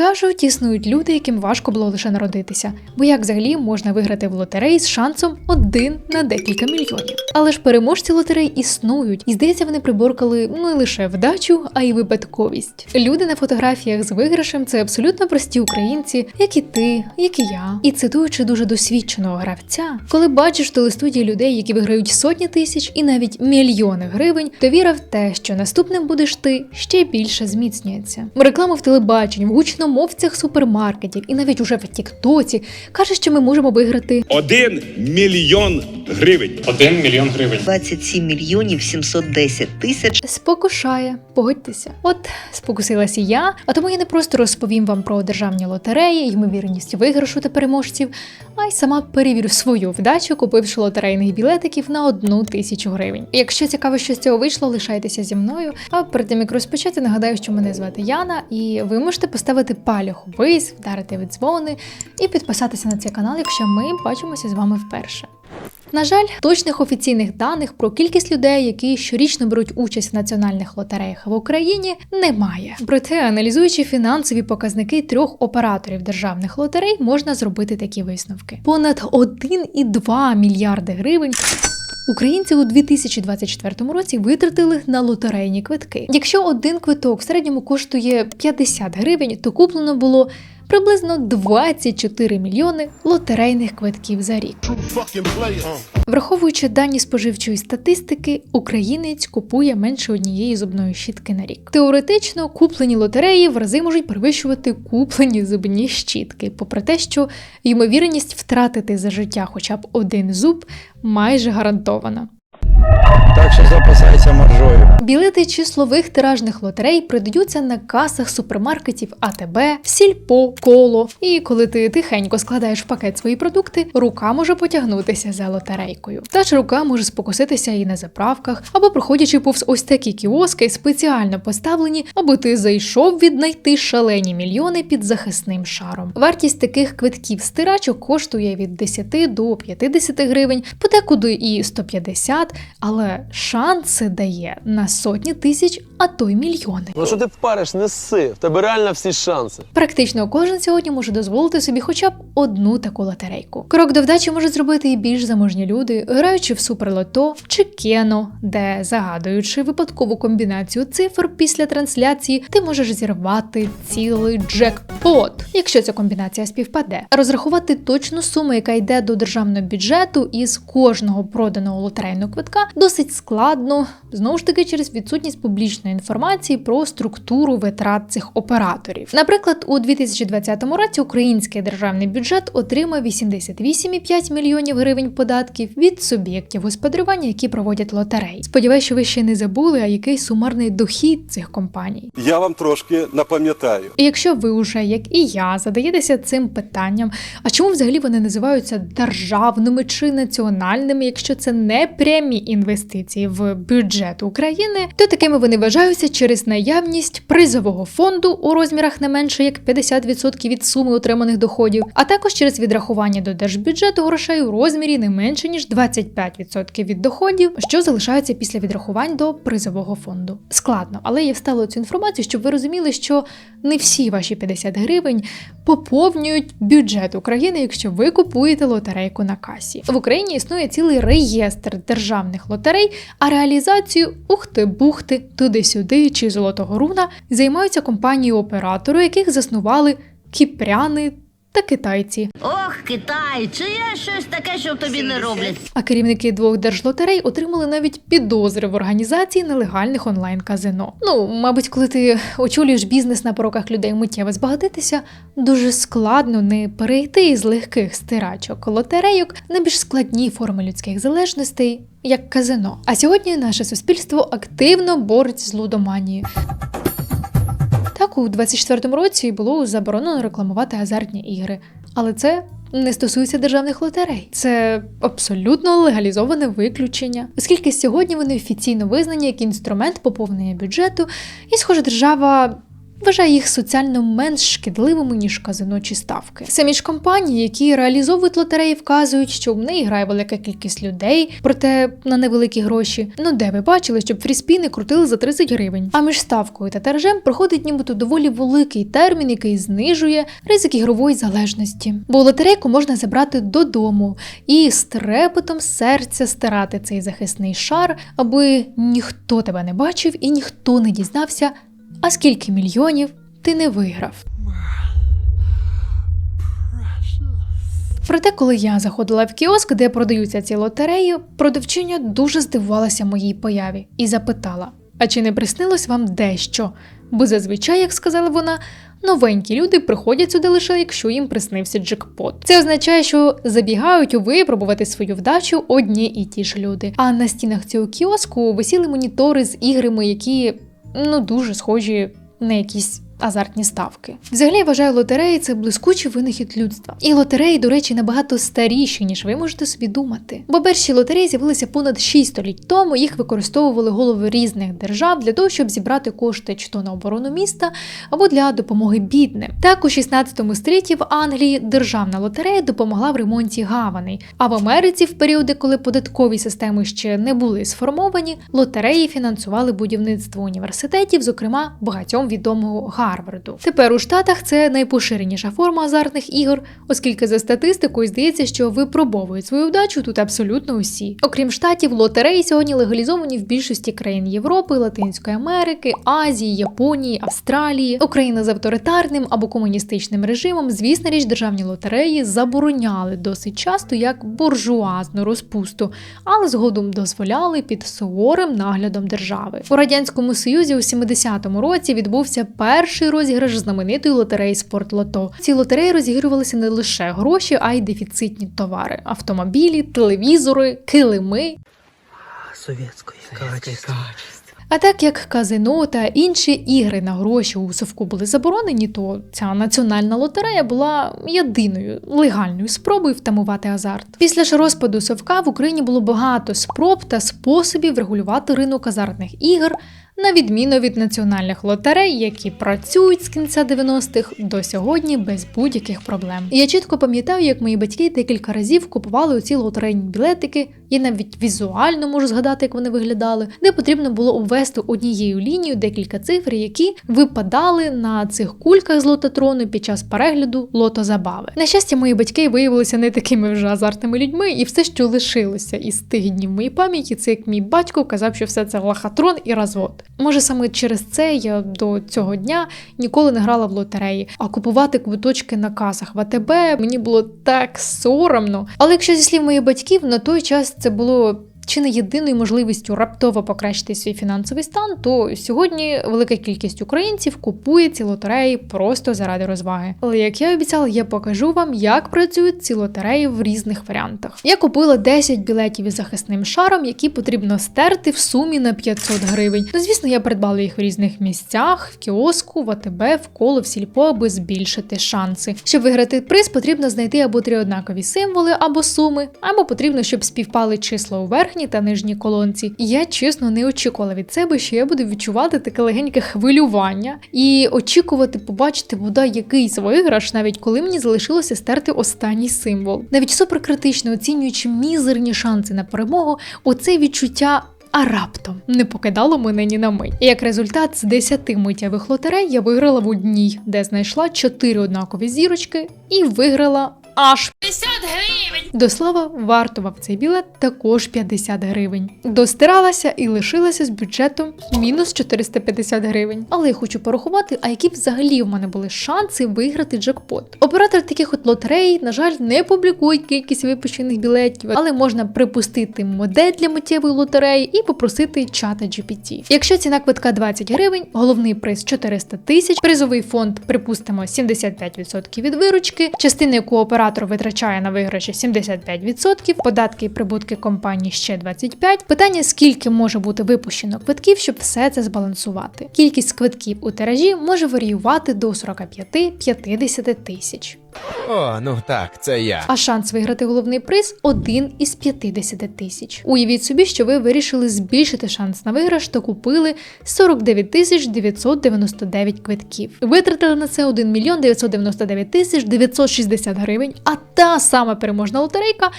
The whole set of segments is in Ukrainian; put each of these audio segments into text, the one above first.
Кажуть, існують люди, яким важко було лише народитися, бо як взагалі можна виграти в лотереї з шансом один на декілька мільйонів. Але ж переможці лотерей існують, і здається, вони приборкали ну не лише вдачу, а й випадковість. Люди на фотографіях з виграшем це абсолютно прості українці, як і ти, як і я. І цитуючи дуже досвідченого гравця, коли бачиш телестудії людей, які виграють сотні тисяч і навіть мільйони гривень, то віра в те, що наступним будеш ти, ще більше зміцнюється. Реклама в телебаченні, в гучномовцях супермаркетів і навіть уже в Тіктоці каже, що ми можемо виграти Один мільйон гривень. 1 мільйон гривень. 27 мільйонів 710 тисяч спокушає. Погодьтеся. От спокусилася я, а тому я не просто розповім вам про державні лотереї, ймовірність виграшу та переможців, а й сама перевірю свою вдачу, купивши лотерейних білетиків на одну тисячу гривень. Якщо цікаво, що з цього вийшло, лишайтеся зі мною. А перед тим як розпочати, нагадаю, що мене звати Яна, і ви можете поставити палях ввись, вдарити в дзвони і підписатися на цей канал, якщо ми бачимося з вами вперше. На жаль, точних офіційних даних про кількість людей, які щорічно беруть участь в національних лотереях в Україні, немає. Проте, аналізуючи фінансові показники трьох операторів державних лотерей, можна зробити такі висновки: понад 1,2 мільярди гривень. Українці у 2024 році витратили на лотерейні квитки. Якщо один квиток в середньому коштує 50 гривень, то куплено було приблизно 24 мільйони лотерейних квитків за рік. Враховуючи дані споживчої статистики, українець купує менше однієї зубної щітки на рік. Теоретично куплені лотереї в рази можуть перевищувати куплені зубні щітки, попри те, що ймовірність втратити за життя хоча б один зуб майже гарантована. Так що запасайся маржою. Білети числових тиражних лотерей продаються на касах супермаркетів АТБ, сільпо, коло. І коли ти тихенько складаєш в пакет свої продукти, рука може потягнутися за лотерейкою. Та ж рука може спокуситися і на заправках, або проходячи повз ось такі кіоски, спеціально поставлені, аби ти зайшов віднайти шалені мільйони під захисним шаром. Вартість таких квитків стирачок коштує від 10 до 50 гривень, подекуди і 150, але шанси дає на сотні тисяч, а то й мільйони. Ну що ти впариш, не сси, в тебе реально всі шанси. Практично кожен сьогодні може дозволити собі хоча б одну таку лотерейку. Крок до вдачі можуть зробити і більш заможні люди, граючи в суперлото чи кено, де загадуючи випадкову комбінацію цифр після трансляції, ти можеш зірвати цілий джекпот, якщо ця комбінація співпаде. Розрахувати точну суму, яка йде до державного бюджету із кожного проданого лотерейного квитка, досить складно, знову ж таки через відсутність публічної інформації про структуру витрат цих операторів. Наприклад, у 2020 році український державний бюджет отримав 88,5 мільйонів гривень податків від суб'єктів господарювання, які проводять лотереї. Сподіваюсь, що ви ще не забули, а який сумарний дохід цих компаній. Я вам трошки напам'ятаю. І якщо ви вже, як і я, задаєтеся цим питанням, а чому взагалі вони називаються державними чи національними, якщо це не прямі інвестиції в бюджет України, то такими вони вважаються через наявність призового фонду у розмірах не менше як 50% від суми отриманих доходів, а також через відрахування до держбюджету грошей у розмірі не менше ніж 25% від доходів, що залишаються після відрахувань до призового фонду. Складно, але я встала цю інформацію, щоб ви розуміли, що не всі ваші 50 гривень поповнюють бюджет України, якщо ви купуєте лотерейку на касі. В Україні існує цілий реєстр державних лотерей, а реалізацію ухти-бухти, туди-сюди чи золотого руна займаються компанії-оператори, яких заснували кіпряни та китайці. Ох, Китай, чи є щось таке, що тобі не роблять? А керівники двох держлотерей отримали навіть підозри в організації нелегальних онлайн-казино. Ну, мабуть, коли ти очолюєш бізнес на пороках людей миттєво збагатитися, дуже складно не перейти із легких стирачок лотерейок на більш складні форми людських залежностей, як казино. А сьогодні наше суспільство активно бореться з лудоманією. Так, у 24-му році було заборонено рекламувати азартні ігри, але це не стосується державних лотерей. Це абсолютно легалізоване виключення, оскільки сьогодні вони офіційно визнані як інструмент поповнення бюджету, і, схоже, держава вважає їх соціально менш шкідливими ніж казино чи ставки. Самі ж компанії, які реалізовують лотереї, вказують, що в неї грає велика кількість людей, проте на невеликі гроші. Ну де ви бачили, щоб фріспіни крутили за 30 гривень. А між ставкою та тиражем проходить нібито доволі великий термін, який знижує ризик ігрової залежності. Бо лотерейку можна забрати додому і з трепетом серця стирати цей захисний шар, аби ніхто тебе не бачив і ніхто не дізнався, а скільки мільйонів ти не виграв. Проте, коли я заходила в кіоск, де продаються ці лотереї, продавчиня дуже здивувалася моїй появі і запитала: А чи не приснилось вам дещо? Бо зазвичай, як сказала вона, новенькі люди приходять сюди лише якщо їм приснився джекпот. Це означає, що забігають у випробувати свою вдачу одні і ті ж люди. А на стінах цього кіоску висіли монітори з іграми, які ну дуже схожі на якісь. Азартні ставки. Взагалі я вважаю лотереї це блискучий винахід людства. І лотереї, до речі, набагато старіші, ніж ви можете собі думати. Бо перші лотереї з'явилися понад 6 століть тому. Їх використовували голови різних держав для того, щоб зібрати кошти чи то на оборону міста або для допомоги бідним. Так, у 16 столітті в Англії державна лотерея допомогла в ремонті гаваней. А в Америці, в періоди, коли податкові системи ще не були сформовані, лотереї фінансували будівництво університетів, зокрема багатьом відомого Гарварду. Тепер у Штатах це найпоширеніша форма азартних ігор, оскільки за статистикою здається, що випробовують свою вдачу тут абсолютно усі. Окрім штатів, лотереї сьогодні легалізовані в більшості країн Європи, Латинської Америки, Азії, Японії, Австралії. Україна з авторитарним або комуністичним режимом, звісно річ, державні лотереї забороняли досить часто як буржуазну розпусту, але згодом дозволяли під суворим наглядом держави. У радянському союзі у 70-му році відбувся перший розіграш знаменитої лотереї Спортлото. Ці лотереї розігрувалися не лише гроші, а й дефіцитні товари: автомобілі, телевізори, килими. Советское качество. А так як казино та інші ігри на гроші у совку були заборонені, то ця національна лотерея була єдиною легальною спробою втамувати азарт. Після ж розпаду совка в Україні було багато спроб та способів регулювати ринок азартних ігр. На відміну від національних лотерей, які працюють з кінця 90-х до сьогодні без будь-яких проблем. Я чітко пам'ятаю, як мої батьки декілька разів купували оці лотерейні білетики. Я навіть візуально можу згадати, як вони виглядали, де потрібно було обвести однією лінією декілька цифр, які випадали на цих кульках з лототрону під час перегляду лотозабави. На щастя, мої батьки виявилися не такими вже азартними людьми, і все, що лишилося із тих днів моїй пам'яті, це як мій батько казав, що все це лохотрон і розвод. Може, саме через це я до цього дня ніколи не грала в лотереї, а купувати квиточки на касах в АТБ мені було так соромно. Але якщо зі слів моїх батьків, на той час це було. Чи не єдиною можливістю раптово покращити свій фінансовий стан, то сьогодні велика кількість українців купує ці лотереї просто заради розваги. Але як я обіцяла, я покажу вам, як працюють ці лотереї в різних варіантах. Я купила 10 білетів із захисним шаром, які потрібно стерти в сумі на 500 гривень. Ну, звісно, я придбала їх в різних місцях, в кіоску, в АТБ, в коло, в сільпо, аби збільшити шанси. Щоб виграти приз, потрібно знайти або три однакові символи або суми, або потрібно, щоб співпали числа у верхній та нижній колонці. І я чесно не очікувала від себе, що я буду відчувати таке легеньке хвилювання і очікувати побачити бодай якийсь виграш, навіть коли мені залишилося стерти останній символ. Навіть суперкритично оцінюючи мізерні шанси на перемогу, оце відчуття. А раптом не покидало мене ні на мить. Як результат з 10 миттєвих лотерей я виграла в одній, де знайшла 4 однакові зірочки і виграла аж 50 гривень. До слова, вартував цей білет також 50 гривень. Достиралася і лишилася з бюджетом мінус 450 гривень. Але я хочу порахувати, а які взагалі в мене були шанси виграти джекпот. Оператор таких от лотерей, на жаль, не публікує кількість випущених білетів, але можна припустити модель для миттєвої лотереї і попросити чата GPT. Якщо ціна квитка 20 гривень, головний приз 400 тисяч, призовий фонд, припустимо, 75% від виручки, частина, яку оператор витрачає на виграші 75%, податки і прибутки компанії ще 25%. Питання, скільки може бути випущено квитків, щоб все це збалансувати. Кількість квитків у тиражі може варіювати до 45-50 тисяч. О, ну так, це я. А шанс виграти головний приз один із 50 тисяч. Уявіть собі, що ви вирішили збільшити шанс на виграш та купили 49 тисяч 999 квитків. Витратили на це 1 мільйон 999 тисяч 960 гривень, а та сама переможна лотерейка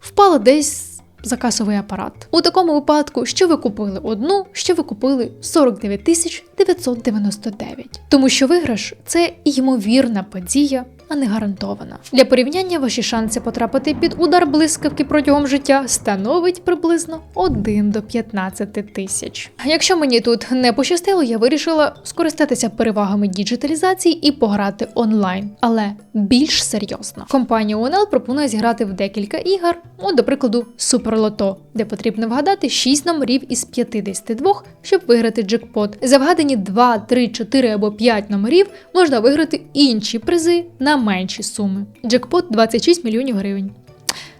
впала десь. За касовий апарат. У такому випадку, що ви купили одну, що ви купили 49 тисяч 999. Тому що виграш це ймовірна подія, а не гарантована. Для порівняння ваші шанси потрапити під удар блискавки протягом життя становить приблизно 1 до 15 тисяч. Якщо мені тут не пощастило, я вирішила скористатися перевагами діджиталізації і пограти онлайн, але більш серйозно. Компанія UNL пропонує зіграти в декілька ігор, ну, до прикладу, Суперлото, де потрібно вгадати 6 номерів із 52, щоб виграти джекпот. За вгадані 2, 3, 4 або 5 номерів можна виграти інші призи на менші суми. Джекпот 26 мільйонів гривень.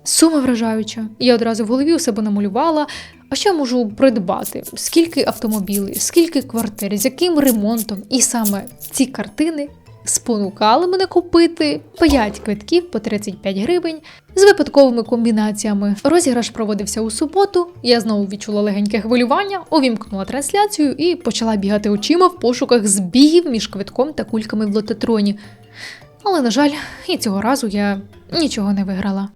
Сума вражаюча. Я одразу в голові у себе намалювала. А я можу придбати? Скільки автомобілів, скільки квартир, з яким ремонтом? І саме ці картини спонукали мене купити 5 квитків по 35 гривень з випадковими комбінаціями. Розіграш проводився у суботу. Я знову відчула легеньке хвилювання, увімкнула трансляцію і почала бігати очима в пошуках збігів між квитком та кульками в лототроні. Але, на жаль, і цього разу я нічого не виграла.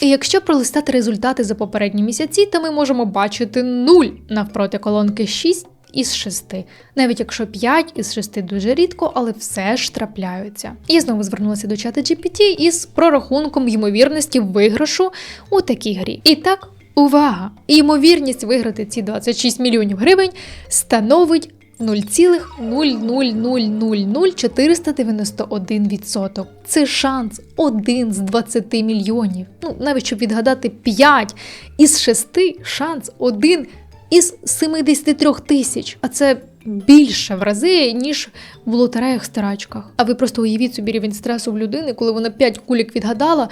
І якщо пролистати результати за попередні місяці, то ми можемо бачити 0 навпроти колонки 6 із 6. Навіть якщо 5 із 6 дуже рідко, але все ж трапляються. Я знову звернулася до чата GPT із прорахунком ймовірності виграшу у такій грі. І так, увага! Ймовірність виграти ці 26 мільйонів гривень становить 0,0000491%. Це шанс 1 з 20 мільйонів. Ну, навіть щоб відгадати 5 із 6, шанс 1 із 73 тисяч. А це більше в рази, ніж в лотереях старачках. А ви просто уявіть собі рівень стресу в людини, коли вона 5 кулік відгадала.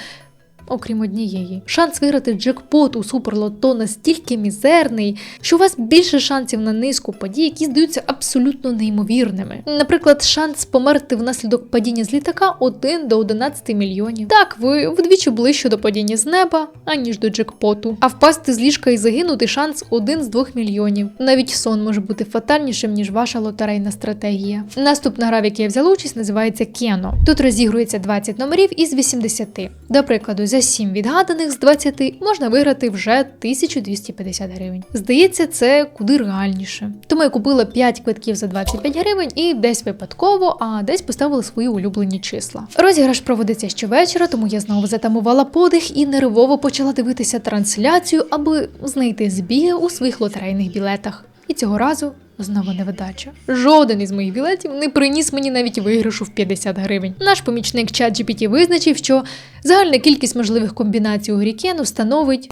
Окрім однієї, шанс виграти джекпот у суперлото настільки мізерний, що у вас більше шансів на низку подій, які здаються абсолютно неймовірними. Наприклад, шанс померти внаслідок падіння з літака 1 до 11 мільйонів. Так, ви вдвічі ближче до падіння з неба, аніж до джекпоту. А впасти з ліжка і загинути шанс 1 з 2 мільйонів. Навіть сон може бути фатальнішим, ніж ваша лотерейна стратегія. Наступна гра, в якій я взяла участь, називається Кено. Тут розігрується 20 номерів із 80. До прикладу, за 7 відгаданих з 20 можна виграти вже 1250 гривень. Здається, це куди реальніше. Тому я купила 5 квитків за 25 гривень і десь випадково, а десь поставила свої улюблені числа. Розіграш проводиться щовечора, тому я знову затамувала подих і нервово почала дивитися трансляцію, аби знайти збіги у своїх лотерейних білетах. І цього разу знову невдача. Жоден із моїх білетів не приніс мені навіть виграшу в 50 гривень. Наш помічник ChatGPT визначив, що загальна кількість можливих комбінацій у грі Кену становить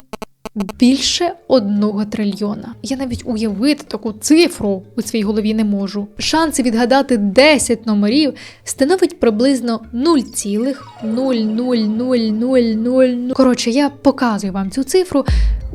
більше одного трильйона. Я навіть уявити таку цифру у своїй голові не можу. Шанси відгадати 10 номерів становить приблизно 0,00000. Коротше, я показую вам цю цифру.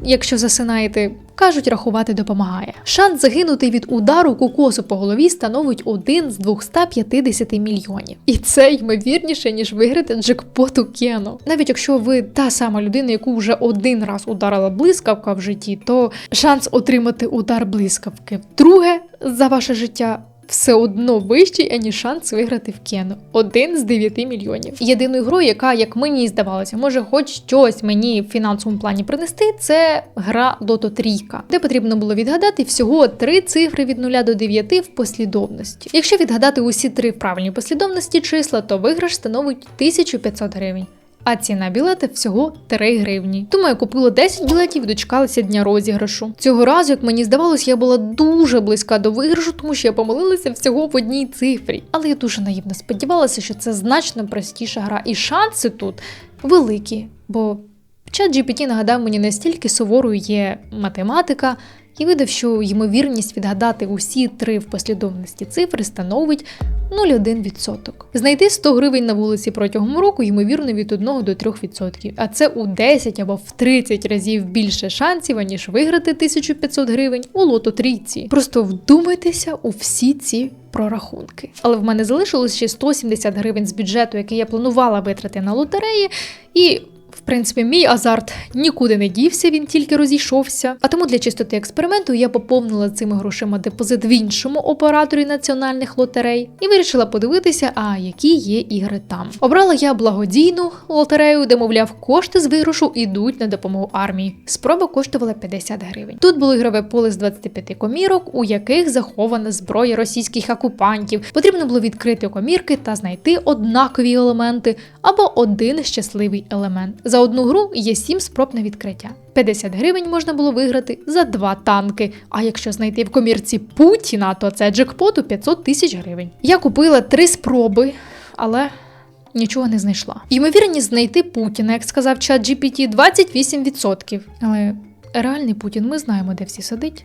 Якщо засинаєте, кажуть, рахувати допомагає. Шанс загинути від удару кокосу по голові становить 1 з 250 мільйонів. І це ймовірніше, ніж виграти джекпот у Кено. Навіть якщо ви та сама людина, яку вже один раз ударила блискавка в житті, то шанс отримати удар блискавки вдруге за ваше життя все одно вищий, аніж шанс виграти в Кено. Один з 9 мільйонів. Єдиною грою, яка, як мені здавалося, може хоч щось мені в фінансовому плані принести, це гра Лото Трійка, де потрібно було відгадати всього три цифри від 0 до 9 в послідовності. Якщо відгадати усі три в правильній послідовності числа, то виграш становить 1500 гривень. А ціна білета всього 3 гривні. Тому я купила 10 білетів і дочекалася дня розіграшу. Цього разу, як мені здавалось, я була дуже близька до виграшу, тому що я помилилася всього в одній цифрі. Але я дуже наївно сподівалася, що це значно простіша гра, і шанси тут великі. Бо чат GPT нагадав мені настільки суворою є математика, і видав, що ймовірність відгадати усі три в послідовності цифри становить 0,1%. Знайти 100 гривень на вулиці протягом року ймовірно від 1 до 3%, а це у 10 або в 30 разів більше шансів, аніж виграти 1500 гривень у лото трійці. Просто вдумайтеся у всі ці прорахунки. Але в мене залишилось ще 170 гривень з бюджету, який я планувала витрати на лотереї, і. Принципі, мій азарт нікуди не дівся, він тільки розійшовся. А тому для чистоти експерименту я поповнила цими грошима депозит в іншому операторі національних лотерей і вирішила подивитися, а які є ігри там. Обрала я благодійну лотерею, де, мовляв, кошти з виграшу йдуть на допомогу армії. Спроба коштувала 50 гривень. Тут було ігрове поле з 25 комірок, у яких захована зброя російських окупантів. Потрібно було відкрити комірки та знайти однакові елементи або один щасливий елемент. За одну гру є 7 спроб на відкриття. 50 гривень можна було виграти за два танки. А якщо знайти в комірці Путіна, то це джекпот у 500 тисяч гривень. Я купила три спроби, але нічого не знайшла. Ймовірність знайти Путіна, як сказав чат GPT, 28%. Але реальний Путін ми знаємо, де всі сидить.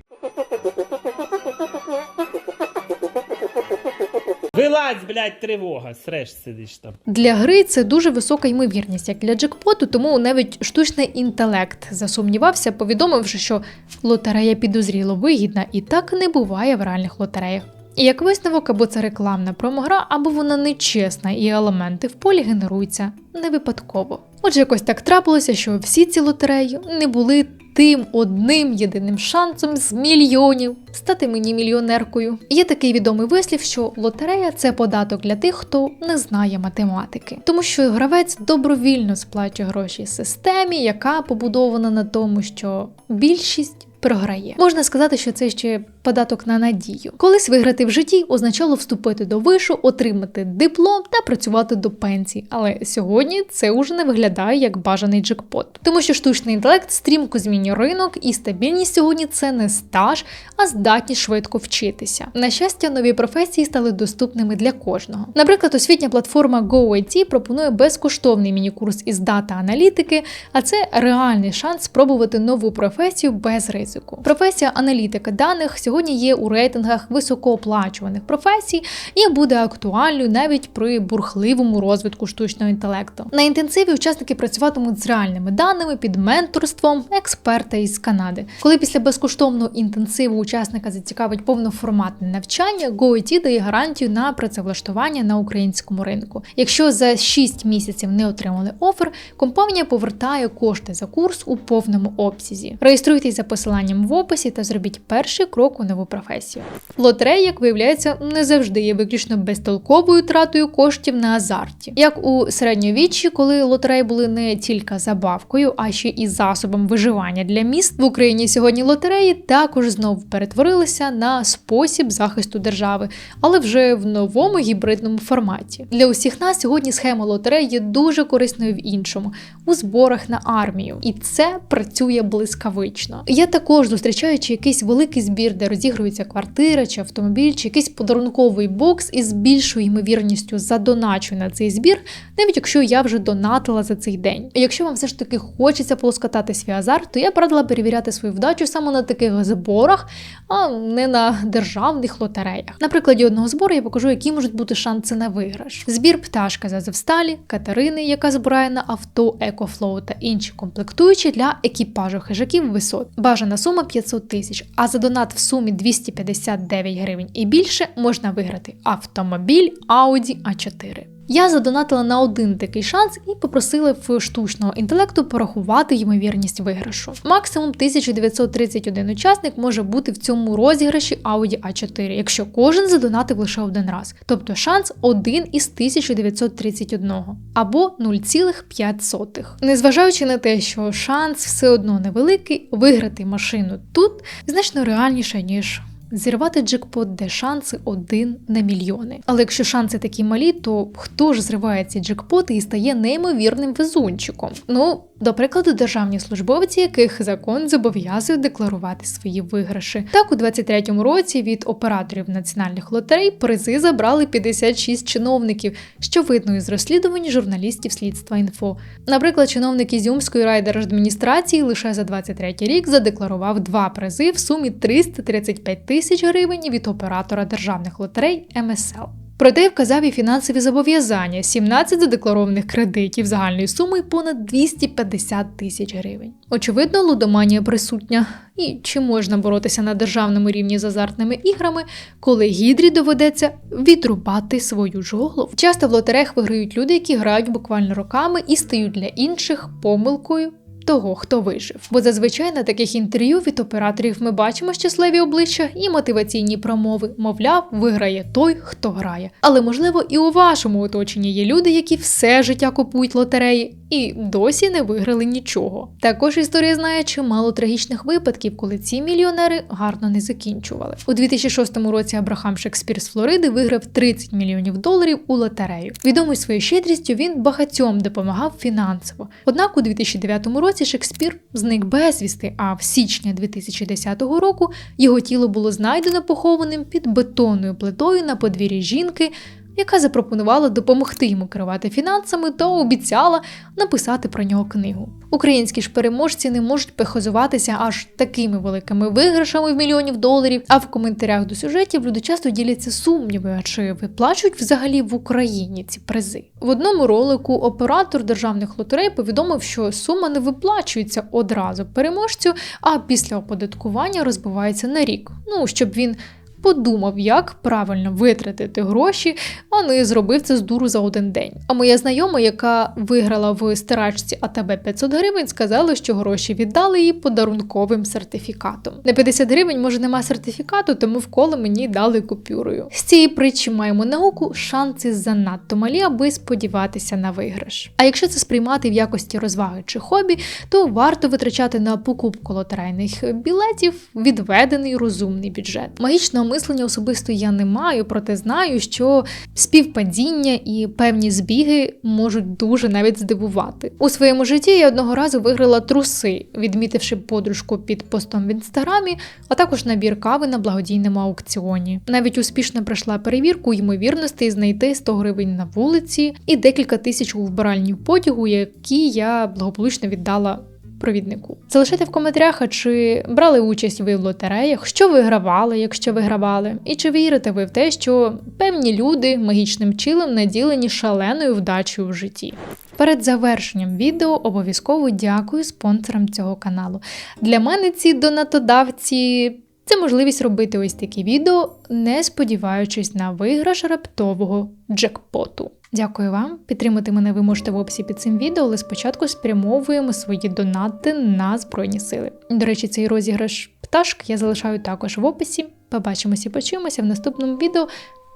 Вилазь, блядь, тривога, среш сидиш там. Для гри це дуже висока ймовірність, як для джекпоту, тому навіть штучний інтелект засумнівався, повідомивши, що лотерея підозріло вигідна, і так не буває в реальних лотереях. І як висновок, або це рекламна промогра, або вона нечесна, і елементи в полі генеруються не випадково. Отже, якось так трапилося, що всі ці лотереї не були тим одним єдиним шансом з мільйонів стати мені мільйонеркою. Є такий відомий вислів, що лотерея це податок для тих, хто не знає математики, тому що гравець добровільно сплачує гроші системі, яка побудована на тому, що більшість. Програє. Можна сказати, що це ще податок на надію. Колись виграти в житті означало вступити до вишу, отримати диплом та працювати до пенсії. Але сьогодні це уже не виглядає як бажаний джекпот. Тому що штучний інтелект стрімко змінює ринок, і стабільність сьогодні це не стаж, а здатність швидко вчитися. На щастя, нові професії стали доступними для кожного. Наприклад, освітня платформа GoIT пропонує безкоштовний міні-курс із дата-аналітики, а це реальний шанс спробувати нову професію без ризику. Професія аналітика даних сьогодні є у рейтингах високооплачуваних професій і буде актуальною навіть при бурхливому розвитку штучного інтелекту. На інтенсиві учасники працюватимуть з реальними даними під менторством експерта із Канади. Коли після безкоштовного інтенсиву учасника зацікавить повноформатне навчання, GoIT дає гарантію на працевлаштування на українському ринку. Якщо за 6 місяців не отримали офер, компанія повертає кошти за курс у повному обсязі. Реєструйтесь за посиланням в описі та зробіть перший крок у нову професію. Лотерея, як виявляється, не завжди є виключно безтолковою тратою коштів на азарті. Як у середньовіччі, коли лотереї були не тільки забавкою, а ще і засобом виживання для міст в Україні сьогодні лотереї також знову перетворилися на спосіб захисту держави, але вже в новому гібридному форматі. Для усіх нас сьогодні схема лотереї є дуже корисною в іншому у зборах на армію, і це працює блискавично. Я також зустрічаючи якийсь великий збір, де розігрується квартира чи автомобіль, чи якийсь подарунковий бокс із більшою ймовірністю задоначу на цей збір, навіть якщо я вже донатила за цей день. Якщо вам все ж таки хочеться полоскатати свій азарт, то я б радила перевіряти свою вдачу саме на таких зборах, а не на державних лотереях. На прикладі одного збору я покажу, які можуть бути шанси на виграш. Збір пташка з Азовсталі, Катерини, яка збирає на авто, екофлоу та інші комплектуючі для екіпажу хижаків висот. Бажана сума 500 тисяч, а за донат в сумі 259 гривень і більше можна виграти автомобіль Audi A4. Я задонатила на один такий шанс і попросила в штучного інтелекту порахувати ймовірність виграшу. Максимум 1931 учасник може бути в цьому розіграші Audi A4, якщо кожен задонатив лише один раз. Тобто шанс 1 із 1931 або 0,5. Незважаючи на те, що шанс все одно невеликий, виграти машину тут значно реальніше, ніж Зірвати джекпот, де шанси один на мільйони. Але якщо шанси такі малі, то хто ж зриває ці джекпоти і стає неймовірним везунчиком? Ну, До прикладу, державні службовці, яких закон зобов'язує декларувати свої виграші. Так, у 23-му році від операторів національних лотерей призи забрали 56 чиновників, що видно із розслідувань журналістів слідства інфо. Наприклад, чиновник Ізюмської райдержадміністрації лише за 23 рік задекларував два призи в сумі 335 тисяч гривень від оператора державних лотерей МСЛ. Проте вказав і фінансові зобов'язання 17 задекларованих кредитів загальною сумою понад 250 тисяч гривень. Очевидно, лудоманія присутня. І чи можна боротися на державному рівні з азартними іграми, коли гідрі доведеться відрубати свою ж голову? Часто в лотереях виграють люди, які грають буквально роками і стають для інших помилкою того, хто вижив. Бо зазвичай на таких інтерв'ю від операторів ми бачимо щасливі обличчя і мотиваційні промови. Мовляв, виграє той, хто грає. Але можливо і у вашому оточенні є люди, які все життя купують лотереї і досі не виграли нічого. Також історія знає чимало трагічних випадків, коли ці мільйонери гарно не закінчували. У 2006 році Абрахам Шекспір з Флориди виграв 30 мільйонів доларів у лотерею. Відомий своєю щедрістю, він багатьом допомагав фінансово. Однак у 2009 році Шекспір зник безвісти, а в січні 2010 року його тіло було знайдено похованим під бетонною плитою на подвір'ї жінки, яка запропонувала допомогти йому керувати фінансами та обіцяла написати про нього книгу. Українські ж переможці не можуть пехозуватися аж такими великими виграшами в мільйонів доларів. А в коментарях до сюжетів люди часто діляться сумніви, а чи виплачують взагалі в Україні ці призи. В одному ролику оператор державних лотерей повідомив, що сума не виплачується одразу переможцю, а після оподаткування розбивається на рік. Ну щоб він подумав, як правильно витратити гроші, а не зробив це з дуру за один день. А моя знайома, яка виграла в стирачці АТБ 500 гривень, сказала, що гроші віддали їй подарунковим сертифікатом. На 50 гривень, може, нема сертифікату, тому вколо мені дали купюрою. З цієї притчі маємо науку, шанси занадто малі, аби сподіватися на виграш. А якщо це сприймати в якості розваги чи хобі, то варто витрачати на покупку лотерейних білетів відведений розумний бюджет. Магічного мислення особисто я не маю, проте знаю, що співпадіння і певні збіги можуть дуже навіть здивувати. У своєму житті я одного разу виграла труси, відмітивши подружку під постом в інстаграмі, а також набір кави на благодійному аукціоні. Навіть успішно пройшла перевірку ймовірностей знайти 100 гривень на вулиці і декілька тисяч у вбиральні потягу, які я благополучно віддала провіднику. Залишайте в коментарях, чи брали участь ви в лотереях, що вигравали, якщо вигравали, і чи вірите ви в те, що певні люди магічним чилом наділені шаленою вдачею в житті. Перед завершенням відео обов'язково дякую спонсорам цього каналу. Для мене ці донатодавці. Це можливість робити ось такі відео, не сподіваючись на виграш раптового джекпоту. Дякую вам. Підтримати мене ви можете в описі під цим відео, але спочатку спрямовуємо свої донати на Збройні Сили. До речі, цей розіграш пташк я залишаю також в описі. Побачимося і почуємося в наступному відео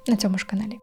на цьому ж каналі.